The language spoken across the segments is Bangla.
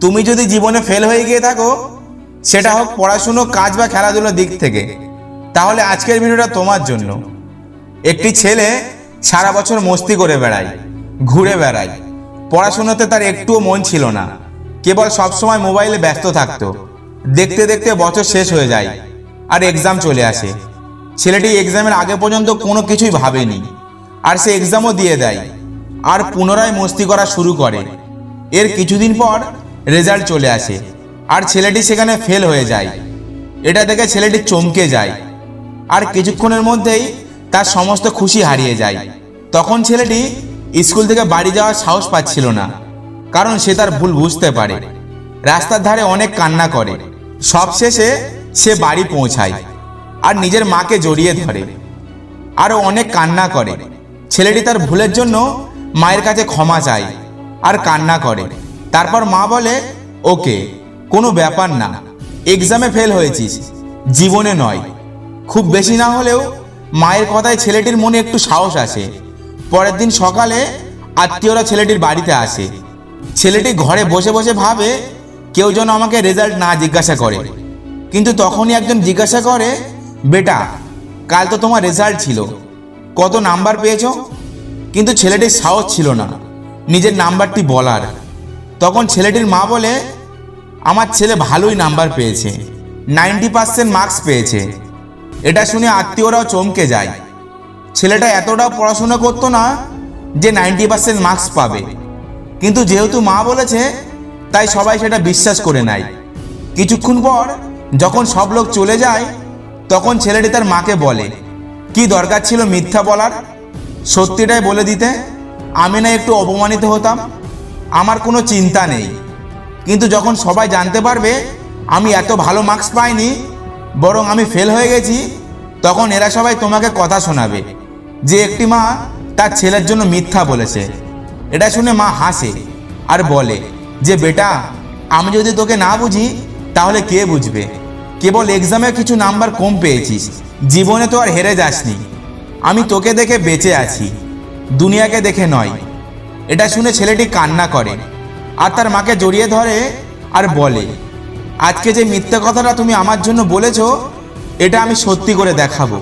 তুমি যদি জীবনে ফেল হয়ে গিয়ে থাকো, সেটা হোক পড়াশুনো, কাজ বা খেলাধুলোর দিক থেকে, তাহলে আজকের ভিডিওটা তোমার জন্য। একটি ছেলে সারা বছর মস্তি করে বেড়ায়, ঘুরে বেড়ায়। পড়াশোনাতে তার একটুও মন ছিল না। কেবল সবসময় মোবাইলে ব্যস্ত থাকতো। দেখতে দেখতে বছর শেষ হয়ে যায় আর এক্সাম চলে আসে। ছেলেটি এক্সামের আগে পর্যন্ত কোনো কিছুই ভাবেনি আর সে এক্সামও দিয়ে দেয় আর পুনরায় মস্তি করা শুরু করে। এর কিছুদিন পর রেজাল্ট চলে আসে। আর ছেলেটি সেখানে ফেল হয়ে যায়। এটা দেখে ছেলেটি চমকে যায়। আর কিছুক্ষণের মধ্যেই তার সমস্ত খুশি হারিয়ে যায়। তখন ছেলেটি স্কুল থেকে বাড়ি যাওয়ার সাহস পাচ্ছিল না, কারণ সে তার ভুল বুঝতে পারে। রাস্তার ধারে অনেক কান্না করে। সবশেষে সে বাড়ি পৌঁছায় আর নিজের মাকে জড়িয়ে ধরে। আরও অনেক কান্না করে। ছেলেটি তার ভুলের জন্য মায়ের কাছে ক্ষমা চায় আর কান্না করে। তারপর মা বলে, ওকে, কোনো ব্যাপার না। এক্সামে ফেল হয়েছিস। জীবনে নয়। খুব বেশি না হলেও মায়ের কথায় ছেলেটির মনে একটু সাহস আসে। পরের দিন সকালে আত্মীয়রা ছেলেটির বাড়িতে আসে। ছেলেটি ঘরে বসে বসে ভাবে, কেউ যেন আমাকে রেজাল্ট না জিজ্ঞাসা করে। কিন্তু তখনই একজন জিজ্ঞাসা করে, বেটা, কাল তো তোমার রেজাল্ট ছিল। কত নাম্বার পেয়েছ? কিন্তু ছেলেটির সাহস ছিল না। নিজের নাম্বারটি বলার। তখন ছেলেটির মা বলে, আমার ছেলে ভালোই নাম্বার পেয়েছে, নাইনটি পার্সেন্ট মার্কস পেয়েছে। এটা শুনে আত্মীয়রাও চমকে যায়। ছেলেটা এতটাও পড়াশোনা করতো না যে নাইনটি পার্সেন্ট মার্কস পাবে। কিন্তু যেহেতু মা বলেছে, তাই সবাই সেটা বিশ্বাস করে নেয়। কিছুক্ষণ পর যখন সব লোক চলে যায়, তখন ছেলেটি তার মাকে বলে, কি দরকার ছিল মিথ্যা বলার? সত্যিটাই বলে দিতে। আমি না একটু অপমানিত হতাম। আমার কোনো চিন্তা নেই। কিন্তু যখন সবাই জানতে পারবে, আমি এত ভালো মার্কস পাইনি, বরং আমি ফেল হয়ে গেছি, তখন এরা সবাই তোমাকে কথা শোনাবে। যে একটি মা তার ছেলের জন্য মিথ্যা বলেছে। এটা শুনে মা হাসে আর বলে যে, বেটা, আমি যদি তোকে না বুঝি, তাহলে কে বুঝবে? কেবল এক্সামে কিছু নাম্বার কম পেয়েছিস। জীবনে তো আর হেরে যাসনি। আমি তোকে দেখে বেঁচে আছি। দুনিয়াকে দেখে নয় এটা শুনে ছেলেটি কান্না করে, আর তার মাকে জড়িয়ে ধরে আর বলে, আজকে যে মিথ্যা কথাটা তুমি আমার জন্য বলেছ, এটা আমি সত্যি করে দেখাবো।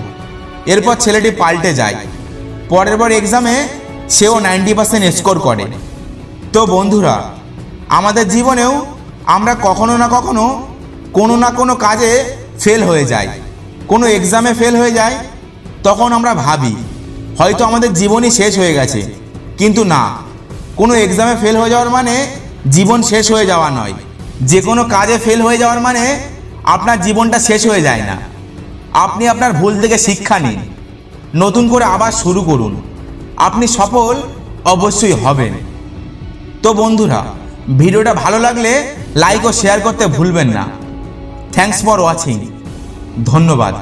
এরপর ছেলেটি পাল্টে যায়। পরের বার এক্সামে সেও নাইনটি পার্সেন্ট স্কোর করে। তো বন্ধুরা, আমাদের জীবনেও আমরা কখনো না কখনো কোনো না কোনো কাজে ফেল হয়ে যাই। কোনো এক্সামে ফেল হয়ে যায় তখন আমরা ভাবি, হয়তো আমাদের জীবনই শেষ হয়ে গেছে। কিন্তু না কোনো এক্সামে ফেল হয়ে যাওয়ার মানে জীবন শেষ হয়ে যাওয়া নয়। যে কোনো কাজে ফেল হয়ে যাওয়ার মানে আপনার জীবনটা শেষ হয়ে যায় না। আপনি আপনার ভুল থেকে শিক্ষা নিন। নতুন করে আবার শুরু করুন। আপনি সফল অবশ্যই হবেন। তো বন্ধুরা, ভিডিওটা ভালো লাগলে লাইক ও শেয়ার করতে ভুলবেন না। থ্যাঙ্কস ফর ওয়াচিং ধন্যবাদ।